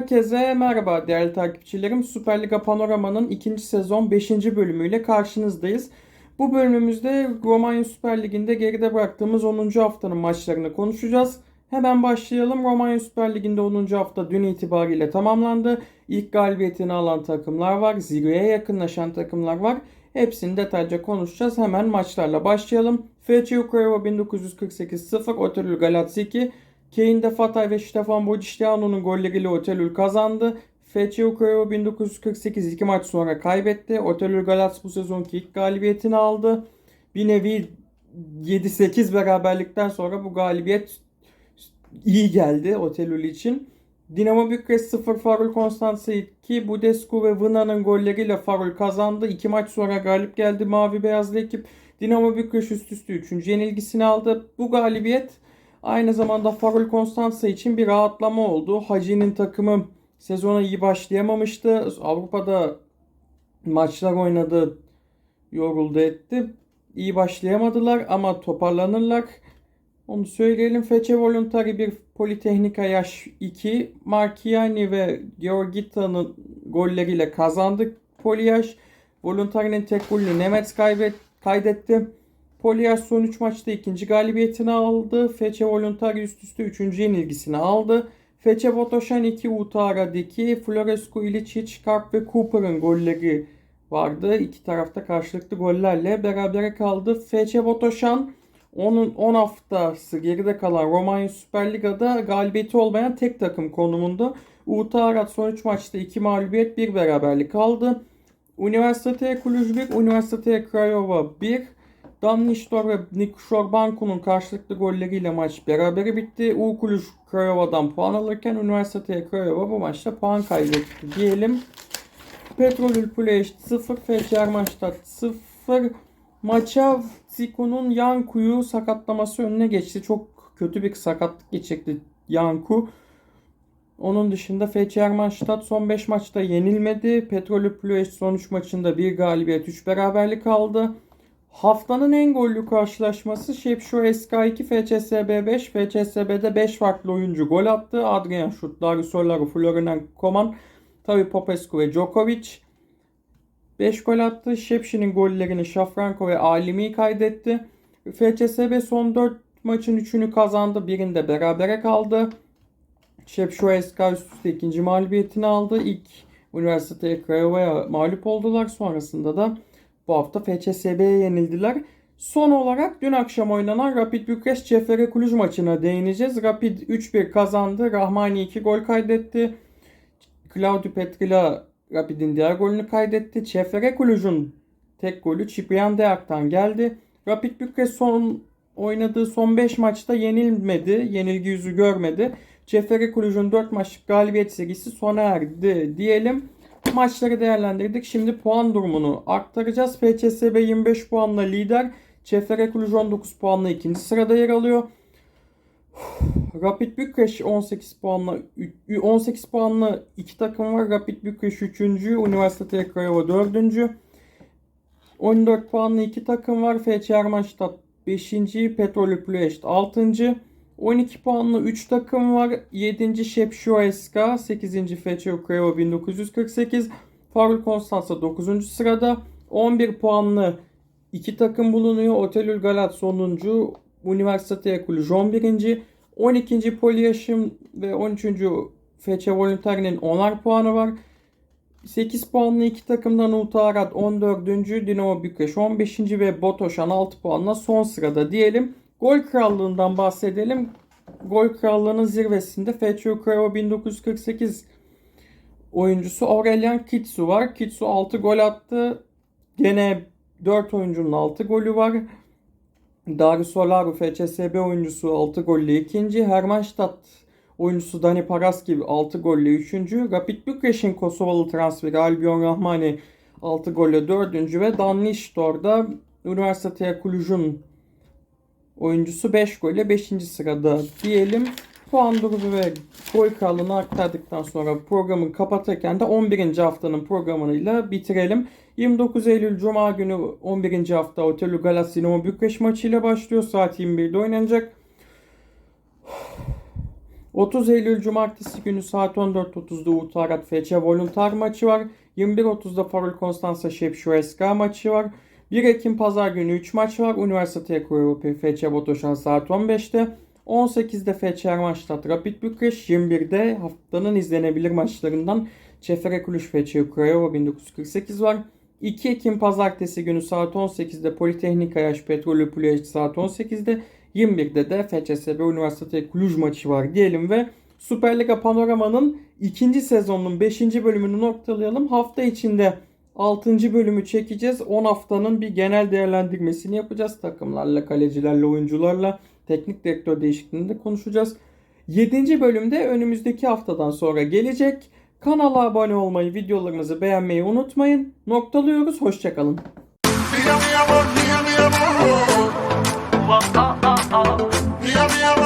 Herkese merhaba değerli takipçilerim. Süper Liga Panorama'nın ikinci sezon 5. bölümüyle karşınızdayız. Bu bölümümüzde Romanya Süper Ligi'nde geride bıraktığımız 10. haftanın maçlarını konuşacağız. Hemen başlayalım. Romanya Süper Ligi'nde 10. hafta dün itibariyle tamamlandı. İlk galibiyetini alan takımlar var. Zirveye yakınlaşan takımlar var. Hepsini detaylıca konuşacağız. Hemen maçlarla başlayalım. FC Ukrayna 1948-0, Otorlu Galatsi Kane de Fatay ve Stefan Bogiciano'nun golleriyle Otelül kazandı. FC Ukrayna 1948 iki maç sonra kaybetti. Otelül Galats bu sezonki ilk galibiyetini aldı. Bir nevi 7-8 beraberlikten sonra bu galibiyet iyi geldi Otelül için. Dinamo Bükreş 0 Farul Konstansa 2 Budescu ve Vına'nın golleriyle Farul kazandı. İki maç sonra galip geldi Mavi Beyazlı ekip. Dinamo Bükreş üst üste 3. yenilgisini aldı. Bu galibiyet aynı zamanda Farul Konstansa için bir rahatlama oldu. Hacı'nın takımı sezona iyi başlayamamıştı. Avrupa'da maçlar oynadı, yoruldu etti. İyi başlayamadılar ama toparlanırlar. Onu söyleyelim. Fece Voluntari bir Politehnika yaş 2. Markiani ve Georgita'nın golleriyle kazandı Poliyaş. Voluntari'nin tek golünü Nemets kaybet, kaydetti. Poliyaş son 3 maçta ikinci galibiyetini aldı. Fece Voluntari üst üste 3. yenilgisini aldı. Fece Botoşan 2, Utara'daki Florescu, Ilicic, Karp ve Cooper'ın golleri vardı. İki tarafta karşılıklı gollerle berabere kaldı. FC Botoşan onun 10 haftası geride kalan Romanya Süper Liga'da galibiyeti olmayan tek takım konumunda. Utarat son 3 maçta 2 mağlubiyet 1 beraberlik aldı. Üniversiteye Cluj 1, Üniversiteye Craiova 1. Damniştor ve Nikşor Banku'nun karşılıklı golleriyle maç berabere bitti. U Cluj Craiova'dan puan alırken Üniversiteye Craiova bu maçta puan kaybetti diyelim. Petrolül Puleş 0, FC Ermanstadt 0. Maça Ziko'nun Yanku'yu sakatlaması önüne geçti. Çok kötü bir sakatlık geçirdi Yanku. Onun dışında FC Ermanstadt son 5 maçta yenilmedi. Petrolü Puleş son 3 maçında 1 galibiyet 3 beraberlik aldı. Haftanın en gollü karşılaşması Şepşo SK2 FCSB 5. FCSB'de 5 farklı oyuncu gol attı. Adrian Şut, Darius Olaru, Florian Koman, tabi Popescu ve Djokovic. 5 gol attı. Şepşi'nin gollerini Şafranko ve Alimi kaydetti. FCSB son 4 maçın 3'ünü kazandı. Birinde berabere kaldı. Şepşo SK üst üste ikinci mağlubiyetini aldı. İlk Üniversiteye Craiova'ya mağlup oldular. Sonrasında da bu hafta FCSB'ye yenildiler. Son olarak dün akşam oynanan Rapid Bükreş Cefere Kulüj maçına değineceğiz. Rapid 3-1 kazandı. Rahmani 2 gol kaydetti. Claudio Petrila Rapid'in diğer golünü kaydetti. Cefere Kulüj'ün tek golü Ciprian Deak'tan geldi. Rapid Bükreş son oynadığı son 5 maçta yenilmedi. Yenilgi yüzü görmedi. Cefere Kulüj'ün 4 maçlık galibiyet serisi sona erdi diyelim. Maçları değerlendirdik. Şimdi puan durumunu aktaracağız. FCSB 25 puanla lider. Cefere Kulüj 19 puanla ikinci sırada yer alıyor. Rapid Bükreş 18 puanla 18 puanla iki takım var. Rapid Bükreş 3. Üniversite Craiova 4. 14 puanlı iki takım var. FC Ermanstadt 5. Petrolü Ploiești 6. 12 puanlı 3 takım var. 7. Şepşo SK, 8. FC Craiova 1948, Farul Konstansa 9. sırada. 11 puanlı 2 takım bulunuyor. Otelül Galat sonuncu, Üniversiteye Kulüj 11. 12. Polyaşım ve 13. FC Voluntari'nin 10'ar puanı var. 8 puanlı iki takımdan Utarat 14. Dinamo Bükreş 15. ve Botoşan 6 puanla son sırada diyelim. Gol krallığından bahsedelim. Gol krallığının zirvesinde FC Craiova 1948 oyuncusu Aurelian Kitsu var. Kitsu 6 gol attı. Gene 4 oyuncunun 6 golü var. Darius Olaru FCSB oyuncusu 6 golle ikinci. Hermannstadt oyuncusu Dani Paraski 6 golle 3. Rapid Bükreş'in Kosovalı transferi Albion Rahmani 6 golle 4. ve Danlishtor'da Üniversiteye Kulüj'ün oyuncusu 5 golle 5. sırada diyelim. Puan durumu ve gol krallığını aktardıktan sonra programı kapatırken de 11. haftanın programıyla bitirelim. 29 Eylül Cuma günü 11. hafta Otelu Galas Dinamo Bükreş maçıyla başlıyor. Saat 21'de oynanacak. 30 Eylül Cumartesi günü saat 14.30'da Utarat FC Voluntar maçı var. 21.30'da Farul Konstansa Şepşueska maçı var. 1 Ekim Pazar günü 3 maç var. Üniversite Europe FC Botoşan saat 15'te. 18'de FC Ermanstadt Rapid Bükreş. 21'de haftanın izlenebilir maçlarından Çefere Kuluş FC Craiova 1948 var. 2 Ekim Pazartesi günü saat 18'de Politeknik Ayaş Petrolü Pulyaç saat 18'de 21'de de FCSB Üniversite Cluj maçı var diyelim ve Süper Liga Panorama'nın ikinci sezonunun 5. bölümünü noktalayalım. Hafta içinde 6. bölümü çekeceğiz. 10 haftanın bir genel değerlendirmesini yapacağız. Takımlarla, kalecilerle, oyuncularla, teknik direktör değişikliğini de konuşacağız. 7. bölümde önümüzdeki haftadan sonra gelecek. Kanala abone olmayı, videolarımızı beğenmeyi unutmayın. Noktalıyoruz. Hoşçakalın. Mira mi amor, mira mi amor.